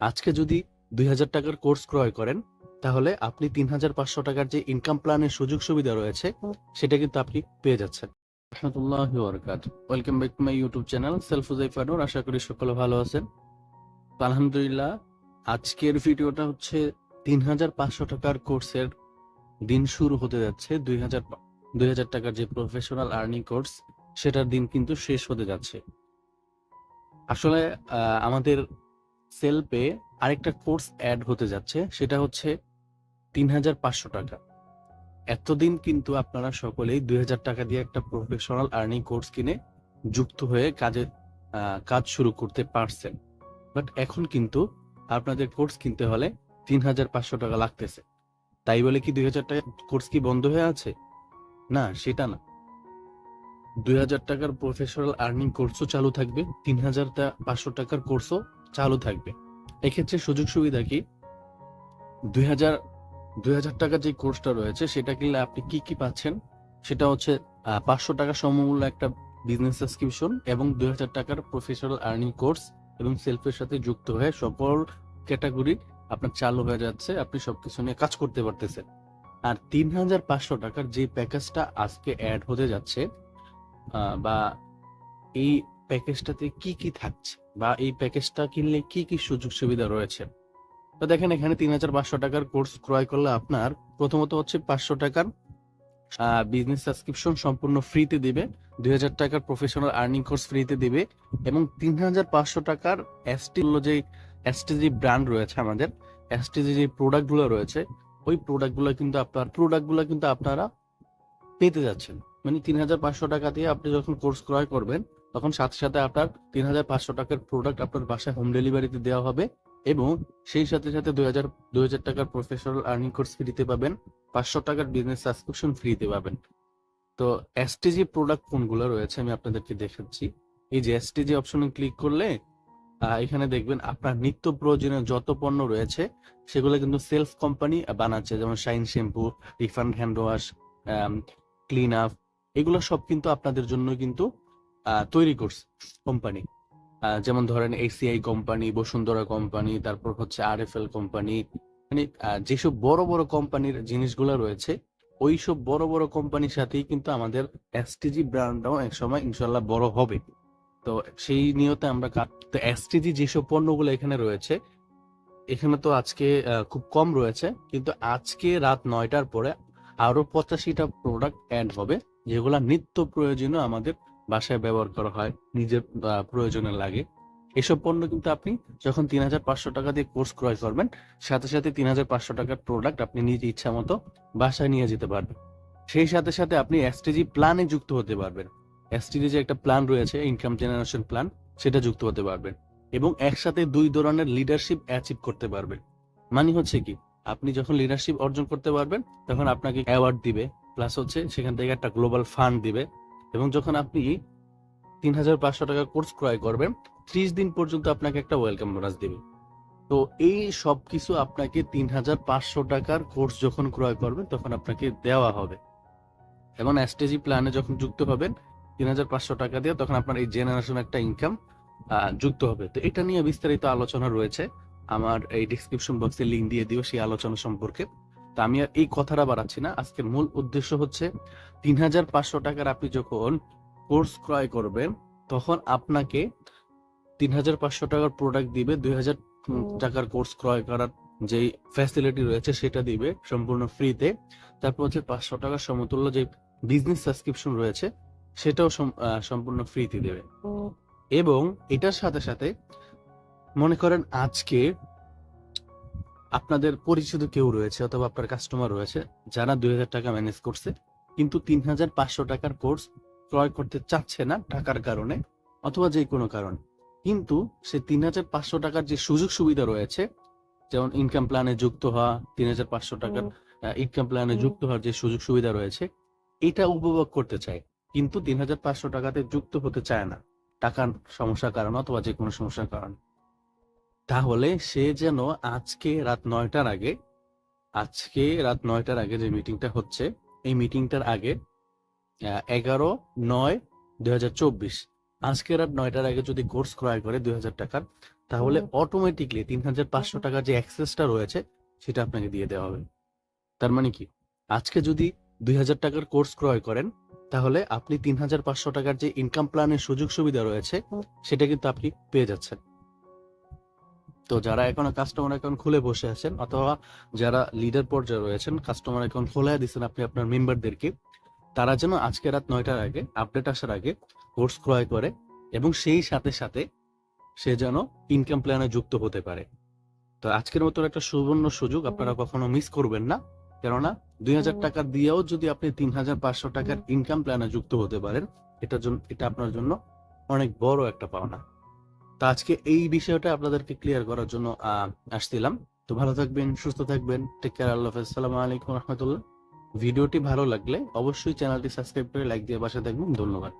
আজকে যদি দুই হাজার টাকার কোর্স ক্রয় করেন, তাহলে আপনি তিন হাজার পাঁচশো টাকার যে ইনকাম প্ল্যানের সুযোগ সুবিধা রয়েছে, সেটা কিন্তু আপনি পেয়ে যাচ্ছেন। Rahmatullah Barkat welcome back to my YouTube channel, self ফানুর আশা করি সকলে ভালো আছেন। আলহামদুলিল্লাহ, আজকের ভিডিওটা হচ্ছে তিন হাজার পাঁচশো টাকার কোর্সের দিন শুরু হতে যাচ্ছে। দুই হাজার দুই হাজার টাকার যে প্রফেশনাল আর্নিং কোর্স সেটার দিন কিন্তু শেষ হতে যাচ্ছে। আসলে আমাদের সেলপে আরেকটা কোর্স অ্যাড হতে যাচ্ছে, সেটা হচ্ছে তিন হাজার পাঁচশো টাকা। এতদিন কিন্তু আপনারা সকলেই দুই হাজার টাকা দিয়ে একটা প্রফেশনাল আর্নিং কোর্স কিনে যুক্ত হয়ে কাজে কাজ শুরু করতে পারছেন। বাট এখন কিন্তু আপনাদের কোর্স কিনতে হলে তিন হাজার পাঁচশো টাকা লাগতেছে। তাই বলে কি দুই হাজার টাকা কোর্স কি বন্ধ হয়ে আছে? না, সেটা না। দুই হাজার টাকার প্রফেশনাল আর্নিং কোর্সও চালু থাকবে তিন হাজার পাঁচশো টাকার কোর্সও চালু থাকবে। এক্ষেত্রে সুযোগ সুবিধা কি? দুই হাজার দুই হাজার টাকার যে কোর্সটা রয়েছে, সেটা কিনলে আপনি কি কি পাচ্ছেন? সেটা হচ্ছে পাঁচশো টাকা সমমূল্য একটা বিজনেস সাবস্ক্রিপশন এবং দুই হাজার টাকার প্রফেশনাল আর্নিং কোর্স এবং সেলফের সাথে যুক্ত হয়ে সকল ক্যাটাগরি আপনার চালু হয়ে যাচ্ছে, আপনি সবকিছু নিয়ে কাজ করতে পারতেছেন। আর তিন হাজার পাঁচশো টাকার যে প্যাকেজটা আজকে অ্যাড হতে যাচ্ছে বা এই প্যাকেজটাতে কি কি থাকছে? বা এই প্যাকেজটা কিনলে কি কি সুযোগ সুবিধা রয়েছে? তো দেখেন, এখানে তিন হাজার পাঁচশো টাকার কোর্স ক্রয় করলে আপনার প্রথমত হচ্ছে পাঁচশো টাকার বিজনেস সাবস্ক্রিপশন সম্পূর্ণ ফ্রিতে দিবে, দুই হাজার টাকার প্রফেশনাল আর্নিং কোর্স ফ্রিতে দিবে এবং তিন হাজার পাঁচশো টাকার এসটি যে এসটিজি ব্র্যান্ড রয়েছে আমাদের এসটিজি যে প্রোডাক্টগুলো রয়েছে, ওই প্রোডাক্টগুলো কিন্তু আপনার প্রোডাক্টগুলো কিন্তু আপনারা পেতে যাচ্ছেন। মানে তিন হাজার পাঁচশো টাকা দিয়ে আপনি যখন কোর্স ক্রয় করবেন তখন সাথে সাথে আপনার তিন হাজার পাঁচশো টাকার প্রোডাক্ট আপনার বাসায় হোম ডেলিভারিতে দেওয়া হবে এবং সেই সাথে সাথে দুই হাজার দুই হাজার টাকার প্রফেশনাল আর্নিং কোর্স ফ্রিতে পাবেন, পাঁচশো টাকার বিজনেস সাবস্ক্রিপশন ফ্রিতে পাবেন। তো এসটিজি প্রোডাক্ট কোনগুলো রয়েছে আমি আপনাদেরকে দেখাচ্ছি। এই যে এসটিজি অপশনে ক্লিক করলে এখানে দেখবেন আপনার নিত্য প্রয়োজনীয় যত পণ্য রয়েছে, সেগুলো কিন্তু সেলফ কোম্পানি বানাচ্ছে, যেমন Shine shampoo refund hand wash clean up এগুলো সব কিন্তু আপনাদের জন্য কিন্তু তৈরি করছে কোম্পানি যেমন ধরেন এসিআই কোম্পানি বসুন্ধরা কোম্পানি তারপর হচ্ছে আর এফ এল কোম্পানি মানে যেসব বড় বড় কোম্পানির জিনিসগুলো রয়েছে ওই সব বড় বড় কোম্পানির সাথেই কিন্তু আমাদের এসটিজি ব্র্যান্ডটাও একসময় ইনশাল্লাহ বড় হবে। তো সেই নিয়তে আমরা তো এসটিজি যেসব পণ্যগুলো এখানে রয়েছে, এখানে তো আজকে খুব কম রয়েছে, কিন্তু আজকে রাত নয়টার পরে আরও পঁচাশিটা প্রোডাক্ট অ্যাড হবে, যেগুলা নিত্য প্রয়োজনীয় আমাদের বাসায় ব্যবহার করা হয়, নিজের প্রয়োজনে লাগে। এসব পণ্য কিন্তু আপনি যখন তিন হাজার পাঁচশো টাকা দিয়ে কোর্স ক্রয় করবেন, সাথে সাথে তিন হাজার পাঁচশো টাকার প্রোডাক্ট আপনি নিজ ইচ্ছা মতো বাসায় নিয়ে যেতে পারবেন। সেই সাথে সাথে আপনি এসটিজি প্ল্যানে যুক্ত হতে পারবেন। এসটিজি যে একটা প্ল্যান রয়েছে ইনকাম জেনারেশন প্ল্যান সেটা যুক্ত হতে পারবেন এবং একসাথে দুই ধরনের লিডারশিপ অ্যাচিভ করতে পারবেন। মানে হচ্ছে কি, আপনি যখন লিডারশিপ অর্জন করতে পারবেন, তখন আপনাকে অ্যাওয়ার্ড দিবে প্লাস হচ্ছে সেখান থেকে একটা গ্লোবাল ফান্ড দিবে এবং যখন আপনি তিন হাজার পাঁচশো টাকা কোর্স ক্রয় করবেন, ত্রিশ দিন পর্যন্ত আপনাকে একটা ওয়েলকাম বোনাস দিবে। তো এই সব কিছু আপনাকে তিন হাজার পাঁচশো টাকার কোর্স যখন ক্রয় করবেন, তখন আপনাকে দেওয়া হবে। এবং এসটিজি প্ল্যানে যখন যুক্ত হবেন, তিন হাজার পাঁচশো টাকা দিয়ে তখন আপনার এই জেনারেশন একটা ইনকাম যুক্ত হবে। তো এটা নিয়ে বিস্তারিত আলোচনা রয়েছে। আমার এই ডিসক্রিপশন বক্সে লিঙ্ক দিয়ে দিও সেই আলোচনা সম্পর্কে। তা আমি আর এই কথাটা বাড়াচ্ছি না। আজকের মূল উদ্দেশ্য হচ্ছে তিন হাজার পাঁচশো টাকার আপনি যখন কোর্স ক্রয় করবেন তখন আপনাকে তিন হাজার পাঁচশো টাকার প্রোডাক্ট দিবে দুই হাজার টাকার কোর্স ক্রয় করার যেই ফ্যাসিলিটি রয়েছে সেটা দিবে সম্পূর্ণ ফ্রিতে তারপর হচ্ছে পাঁচশো টাকার সমতুল্য যে বিজনেস সাবস্ক্রিপশন রয়েছে সেটাও সম্পূর্ণ ফ্রিতে দেবে। এবং এটার সাথে সাথে মনে করেন আজকে আপনাদের পরিচিত কেউ রয়েছে অথবা আপনার কাস্টমার রয়েছে যারা দুই হাজার টাকা ম্যানেজ করছে কিন্তু তিন হাজার পাঁচশো টাকার কোর্স ক্রয় করতে চাচ্ছে না টাকার কারণে অথবা যে কোনো কারণে। কিন্তু সে তিন হাজার পাঁচশো টাকার যে সুযোগ সুবিধা রয়েছে যেমন ইনকাম প্ল্যানে যুক্ত হওয়া তিন হাজার পাঁচশো টাকার ইনকাম প্ল্যানে যুক্ত হওয়ার যে সুযোগ সুবিধা রয়েছে এটা উপভোগ করতে চায়। কিন্তু তিন হাজার পাঁচশো টাকাতে যুক্ত হতে চায় না টাকার সমস্যার কারণে অথবা যে কোনো সমস্যার কারণে। তাহলে সে যেন আজকে রাত নয়টার আগে আজকে রাত নয়টার আগে যে মিটিংটা হচ্ছে এই মিটিংটার আগে এগারো নয় দুই আজকে রাত নয়টার আগে যদি কোর্স ক্রয় করে দুই হাজার টাকার তাহলে অটোমেটিকলি তিন হাজার পাঁচশো টাকার যে অ্যাক্সেসটা রয়েছে সেটা আপনাকে দিয়ে দেওয়া হবে। তার মানে কি? আজকে যদি দুই হাজার টাকার কোর্স ক্রয় করেন তাহলে আপনি তিন হাজার পাঁচশো টাকার যে ইনকাম প্ল্যানের সুযোগ সুবিধা রয়েছে সেটা কিন্তু আপনি পেয়ে যাচ্ছেন। তো যারা এখনও কাস্টমার অ্যাকাউন্ট খুলে বসে আছেন অথবা যারা লিডার পর্যায়ে রয়েছেন কাস্টমার অ্যাকাউন্ট খোলা দিচ্ছেন আপনি আপনার মেম্বারদেরকে তারা যেন আজকে রাত নয়টার আগে আপডেট আসার আগে কোর্স ক্রয় করে এবং সেই সাথে সাথে সে যেন ইনকাম প্ল্যানে যুক্ত হতে পারে। তো আজকের মতো একটা সুবর্ণ সুযোগ আপনারা কখনো মিস করবেন না। কেননা দুই হাজার টাকা দিয়েও যদি আপনি তিন হাজার পাঁচশো টাকার ইনকাম প্ল্যানে যুক্ত হতে পারেন এটার জন্য এটা আপনার জন্য অনেক বড় একটা পাওনা। তো আজকে এই বিষয়টা আপনাদেরকে ক্লিয়ার করার জন্য আসছিলাম। তো ভালো থাকবেন, সুস্থ থাকবেন টেক কেয়ার আল্লাহ হাফেজ। আলাইকুম রহমতুল্লাহ। ভিডিওটি ভালো লাগলে অবশ্যই চ্যানেলটি সাবস্ক্রাইব করে লাইক দিয়ে বাসা থাকবেন। ধন্যবাদ।